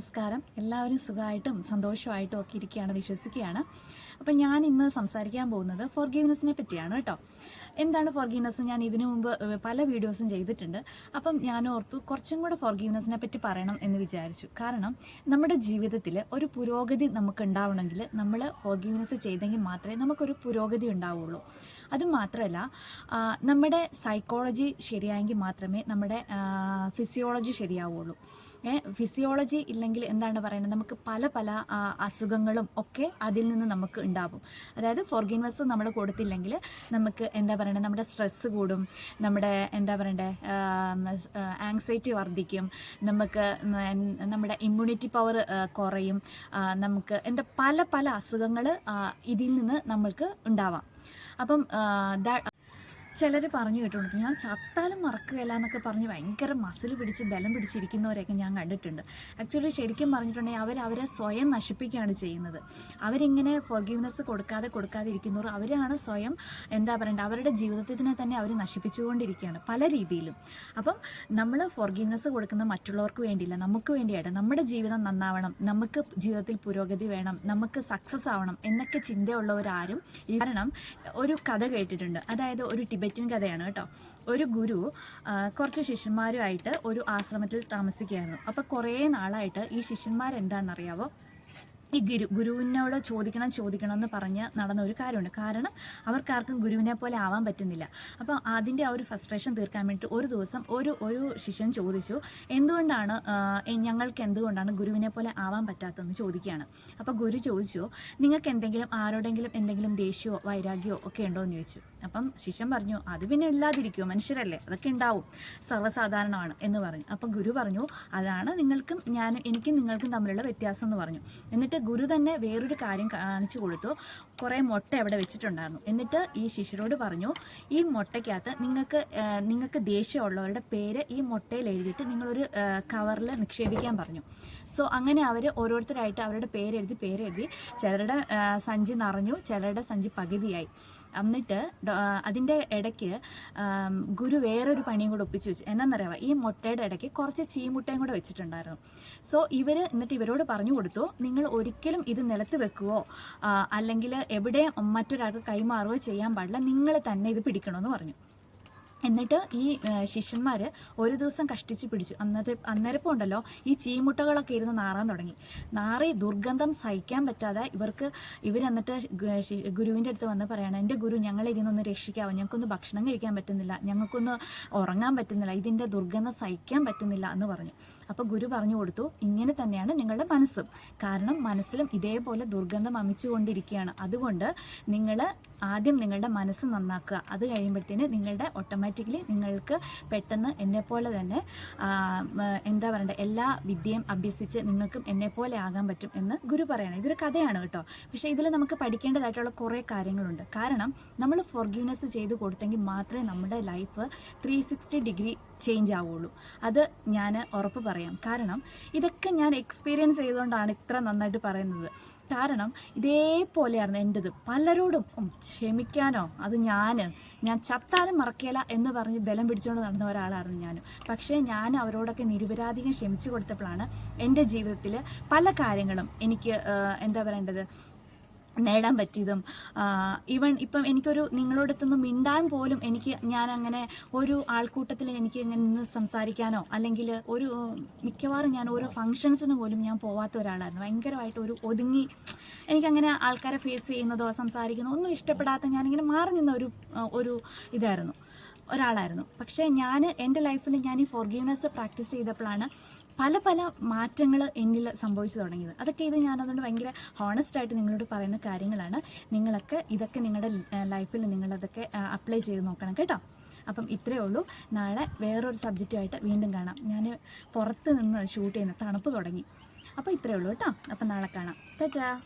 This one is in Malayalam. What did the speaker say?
നമസ്കാരം. എല്ലാവരും സുഖമായിട്ടും സന്തോഷമായിട്ടും ഒക്കെ ഇരിക്കുകയാണ് വിശ്വസിക്കുകയാണ്. അപ്പം ഞാൻ ഇന്ന് സംസാരിക്കാൻ പോകുന്നത് ഫോർ ഗീവ്നെസ്സിനെ പറ്റിയാണ് കേട്ടോ. എന്താണ് ഫോർഗീവ്നെസ് ഞാൻ ഇതിനു മുമ്പ് പല വീഡിയോസും ചെയ്തിട്ടുണ്ട്. അപ്പം ഞാൻ ഓർത്തു കുറച്ചും കൂടെ ഫോർഗീവ്നെസ്സിനെ പറ്റി പറയണം എന്ന് വിചാരിച്ചു. കാരണം നമ്മുടെ ജീവിതത്തിൽ ഒരു പുരോഗതി നമുക്ക് ഉണ്ടാവണമെങ്കിൽ നമ്മൾ ഫോർഗീവ്നെസ് ചെയ്തെങ്കിൽ മാത്രമേ നമുക്കൊരു പുരോഗതി ഉണ്ടാവുള്ളൂ. അത് മാത്രമല്ല നമ്മുടെ സൈക്കോളജി ശരിയായെങ്കിൽ മാത്രമേ നമ്മുടെ ഫിസിയോളജി ശരിയാവുള്ളൂ. ഫിസിയോളജി ഇല്ലെങ്കിൽ എന്താണ് പറയുന്നത് നമുക്ക് പല പല അസുഖങ്ങളും ഒക്കെ അതിൽ നിന്ന് നമുക്ക് ഉണ്ടാവും. അതായത് ഫോർഗീവ്നെസ് നമ്മൾ കൊടുത്തില്ലെങ്കിൽ നമുക്ക് എന്താ പറയണ്ടത് നമ്മുടെ സ്ട്രെസ്സ് കൂടും നമ്മുടെ എന്താ പറയണ്ടേ ആങ്സൈറ്റി വർദ്ധിക്കും നമുക്ക് നമ്മുടെ ഇമ്മ്യൂണിറ്റി പവർ കുറയും നമുക്ക് എന്താ പല പല അസുഖങ്ങൾ ഇതിൽ നിന്ന് നമ്മൾക്ക് ഉണ്ടാവാം. അപ്പം ചിലർ പറഞ്ഞു കേട്ടിട്ടുണ്ട്. ഞാൻ ചത്താലും മറക്കുകയില്ല എന്നൊക്കെ പറഞ്ഞ് ഭയങ്കര മസിൽ പിടിച്ച് ബലം പിടിച്ചിരിക്കുന്നവരെയൊക്കെ ഞാൻ കണ്ടിട്ടുണ്ട്. ആക്ച്വലി ശരിക്കും പറഞ്ഞിട്ടുണ്ടെങ്കിൽ അവർ അവരെ സ്വയം നശിപ്പിക്കുകയാണ് ചെയ്യുന്നത്. അവരിങ്ങനെ ഫോർഗീവ്നെസ് കൊടുക്കാതെ കൊടുക്കാതെ ഇരിക്കുന്നവർ അവരാണ് സ്വയം എന്താ പറയണ്ടത് അവരുടെ ജീവിതത്തിനെ തന്നെ അവർ നശിപ്പിച്ചുകൊണ്ടിരിക്കുകയാണ് പല രീതിയിലും. അപ്പം നമ്മൾ ഫോർഗീവ്നെസ് കൊടുക്കുന്നത് മറ്റുള്ളവർക്ക് വേണ്ടിയില്ല. നമുക്ക് വേണ്ടിയാണ് നമ്മുടെ ജീവിതം നന്നാവണം. നമുക്ക് ജീവിതത്തിൽ പുരോഗതി വേണം. നമുക്ക് സക്സസ് ആവണം എന്നൊക്കെ ചിന്തയുള്ളവരാരും കാരണം ഒരു കഥ കേട്ടിട്ടുണ്ട്. അതായത് ഒരു ടിബറ്റൻ കഥയാണ് കേട്ടോ. ഒരു ഗുരു കുറച്ച് ശിഷ്യന്മാരുമായിട്ട് ഒരു ആശ്രമത്തിൽ താമസിക്കുകയായിരുന്നു. അപ്പോൾ കുറേ നാളായിട്ട് ഈ ശിഷ്യന്മാരെന്താണെന്നറിയാവോ? ഈ ഗുരു ഗുരുവിനോട് ചോദിക്കണം ചോദിക്കണം എന്ന് പറഞ്ഞ് നടന്ന ഒരു കാര്യമുണ്ട്. കാരണം അവർക്കാർക്കും ഗുരുവിനെ പോലെ ആവാൻ പറ്റുന്നില്ല. അപ്പോൾ അതിന്റെ ആ ഒരു ഫ്രസ്ട്രേഷൻ തീർക്കാൻ വേണ്ടി ഒരു ദിവസം ഒരു ഒരു ശിഷ്യൻ ചോദിച്ചു എന്തുകൊണ്ടാണ് ഞങ്ങൾക്ക് എന്തുകൊണ്ടാണ് ഗുരുവിനെ പോലെ ആവാൻ പറ്റാത്തതെന്ന് ചോദിക്കുകയാണ്? അപ്പോൾ ഗുരു ചോദിച്ചു നിങ്ങൾക്ക് എന്തെങ്കിലും ആരോടെങ്കിലും എന്തെങ്കിലും ദേഷ്യമോ വൈരാഗ്യമോ ഒക്കെ ഉണ്ടോ? എന്ന് ചോദിച്ചു. അപ്പം ശിഷ്യൻ പറഞ്ഞു അത് പിന്നെ ഇല്ലാതിരിക്കുമോ മനുഷ്യരല്ലേ അതൊക്കെ ഉണ്ടാവും. സർവസാധാരണമാണ് എന്ന് പറഞ്ഞു. അപ്പം ഗുരു പറഞ്ഞു അതാണ് നിങ്ങൾക്കും ഞാനും എനിക്കും നിങ്ങൾക്കും തമ്മിലുള്ള വ്യത്യാസം എന്ന് പറഞ്ഞു. എന്നിട്ട് ഗുരു തന്നെ വേറൊരു കാര്യം കാണിച്ചു കൊടുത്തു. കുറേ മുട്ട അവിടെ വെച്ചിട്ടുണ്ടായിരുന്നു. എന്നിട്ട് ഈ ശിഷ്യരോട് പറഞ്ഞു ഈ മുട്ടയ്ക്കകത്ത് നിങ്ങൾക്ക് നിങ്ങൾക്ക് ദേഷ്യമുള്ളവരുടെ പേര് ഈ മുട്ടയിൽ എഴുതിയിട്ട് നിങ്ങളൊരു കവറിൽ നിക്ഷേപിക്കാൻ പറഞ്ഞു. സോ അങ്ങനെ അവർ ഓരോരുത്തരായിട്ട് അവരുടെ പേരെഴുതി പേരെഴുതി ചിലരുടെ സഞ്ചി നിറഞ്ഞു ചിലരുടെ സഞ്ചി പകുതിയായി. എന്നിട്ട് അതിന്റെ ഇടയ്ക്ക് ഗുരു വേറൊരു പണിയും കൂടെ ഒപ്പിച്ചു വെച്ചു. എന്നാന്നറിയാമോ ഈ മുട്ടയുടെ ഇടയ്ക്ക് കുറച്ച് ചീമുട്ടയും കൂടെ വെച്ചിട്ടുണ്ടായിരുന്നു. സോ ഇവർ എന്നിട്ട് ഇവരോട് പറഞ്ഞു കൊടുത്തു നിങ്ങൾ ഒരിക്കലും ഇത് നിലത്ത് വെക്കുകയോ അല്ലെങ്കിൽ എവിടെ മറ്റൊരാൾക്ക് കൈമാറുകയോ ചെയ്യാൻ പാടില്ല? നിങ്ങൾ തന്നെ ഇത് പിടിക്കണമെന്ന് പറഞ്ഞു. എന്നിട്ട് ഈ ശിഷ്യന്മാർ ഒരു ദിവസം കഷ്ടിച്ച് പിടിച്ചു. അന്നത്തെ അന്നേരപ്പം ഉണ്ടല്ലോ ഈ ചീമുട്ടകളൊക്കെ ഇരുന്ന് നാറാൻ തുടങ്ങി. നാറി ദുർഗന്ധം സഹിക്കാൻ പറ്റാതെ ഇവർക്ക് ഇവരെന്നിട്ട് ഗുരുവിന്റെ അടുത്ത് വന്ന് പറയണം എന്റെ ഗുരു ഞങ്ങളെ ഇതിൽ നിന്നൊന്ന് രക്ഷിക്കാവോ? ഞങ്ങൾക്കൊന്ന് ഭക്ഷണം കഴിക്കാൻ പറ്റുന്നില്ല. ഞങ്ങൾക്കൊന്ന് ഉറങ്ങാൻ പറ്റുന്നില്ല. ഇതിന്റെ ദുർഗന്ധം സഹിക്കാൻ പറ്റുന്നില്ല എന്ന് പറഞ്ഞു. അപ്പോൾ ഗുരു പറഞ്ഞു കൊടുത്തു ഇങ്ങനെ തന്നെയാണ് നിങ്ങളുടെ മനസ്സും. കാരണം മനസ്സിലും ഇതേപോലെ ദുർഗന്ധം അമിച്ചുകൊണ്ടിരിക്കുകയാണ്. അതുകൊണ്ട് നിങ്ങൾ ആദ്യം നിങ്ങളുടെ മനസ്സ് നന്നാക്കുക. അത് കഴിയുമ്പോഴത്തേന് നിങ്ങളുടെ ഓട്ടോമാറ്റിക്കലി നിങ്ങൾക്ക് പെട്ടെന്ന് എന്നെപ്പോലെ തന്നെ എന്താ പറയണ്ടേ എല്ലാ വിദ്യയും അഭ്യസിച്ച് നിങ്ങൾക്കും എന്നെപ്പോലെ ആകാൻ പറ്റും എന്ന് ഗുരു പറയണം. ഇതൊരു കഥയാണ് കേട്ടോ. പക്ഷേ ഇതിൽ നമുക്ക് പഠിക്കേണ്ടതായിട്ടുള്ള കുറേ കാര്യങ്ങളുണ്ട്. കാരണം നമ്മൾ ഫോർഗീവ്നെസ് ചെയ്ത് കൊടുത്തെങ്കിൽ മാത്രമേ നമ്മുടെ ലൈഫ് ത്രീ ഡിഗ്രി ചേഞ്ച് ആവുള്ളൂ. അത് ഞാൻ ഉറപ്പ് പറയാം. കാരണം ഇതൊക്കെ ഞാൻ എക്സ്പീരിയൻസ് ചെയ്തുകൊണ്ടാണ് ഇത്ര നന്നായിട്ട് പറയുന്നത്. കാരണം ഇതേപോലെയായിരുന്നു എന്റെത്. പലരോടും ക്ഷമിക്കാനോ? അത് ഞാൻ ഞാൻ ചത്താലും മറക്കില്ല എന്ന് പറഞ്ഞ് ബലം പിടിച്ചുകൊണ്ട് നടന്ന ഒരാളായിരുന്നു ഞാൻ പക്ഷേ ഞാൻ അവരോടൊക്കെ നിരുപരാധികം ക്ഷമിച്ചു കൊടുത്തപ്പോഴാണ് എന്റെ ജീവിതത്തിൽ പല കാര്യങ്ങളും എനിക്ക് എന്താ പറയേണ്ടത്? നേടാൻ പറ്റിയതും ഈവൺ ഇപ്പം എനിക്കൊരു നിങ്ങളോടത്തൊന്ന് മിണ്ടാൻ പോലും എനിക്ക് ഞാൻ അങ്ങനെ ഒരു ആൾക്കൂട്ടത്തിൽ എനിക്ക് ഇങ്ങനെ നിന്ന് സംസാരിക്കാനോ അല്ലെങ്കിൽ ഒരു മിക്കവാറും ഞാൻ ഓരോ ഫങ്ഷൻസിന് പോലും ഞാൻ പോവാത്ത ഒരാളായിരുന്നു. ഭയങ്കരമായിട്ട് ഒരു ഒതുങ്ങി എനിക്കങ്ങനെ ആൾക്കാരെ ഫേസ് ചെയ്യുന്നതോ സംസാരിക്കുന്നതോ ഒന്നും ഇഷ്ടപ്പെടാത്ത ഞാനിങ്ങനെ മാറി നിന്ന ഒരു ഒരു ഇതായിരുന്നു. ഒരാളായിരുന്നു. പക്ഷേ ഞാൻ എന്റെ ലൈഫിൽ ഞാൻ ഈ ഫോർഗീവ്നെസ് പ്രാക്ടീസ് ചെയ്തപ്പോഴാണ് പല പല മാറ്റങ്ങൾ എന്നിൽ സംഭവിച്ചു തുടങ്ങിയത്. അതൊക്കെ ഇത് ഞാൻ അതുകൊണ്ട് ഭയങ്കര ഹോണസ്റ്റ് ആയിട്ട് നിങ്ങളോട് പറയുന്ന കാര്യങ്ങളാണ്. നിങ്ങളൊക്കെ ഇതൊക്കെ നിങ്ങളുടെ ലൈഫിൽ നിങ്ങളതൊക്കെ അപ്ലൈ ചെയ്ത് നോക്കണം കേട്ടോ. അപ്പം ഇത്രയേ ഉള്ളൂ. നാളെ വേറൊരു സബ്ജക്റ്റുമായിട്ട് വീണ്ടും കാണാം. ഞാൻ പുറത്ത് നിന്ന് ഷൂട്ട് ചെയ്യുന്ന തണുപ്പ് തുടങ്ങി. അപ്പോൾ ഇത്രയേ ഉള്ളൂ കേട്ടോ. അപ്പം നാളെ കാണാം. തെറ്റാ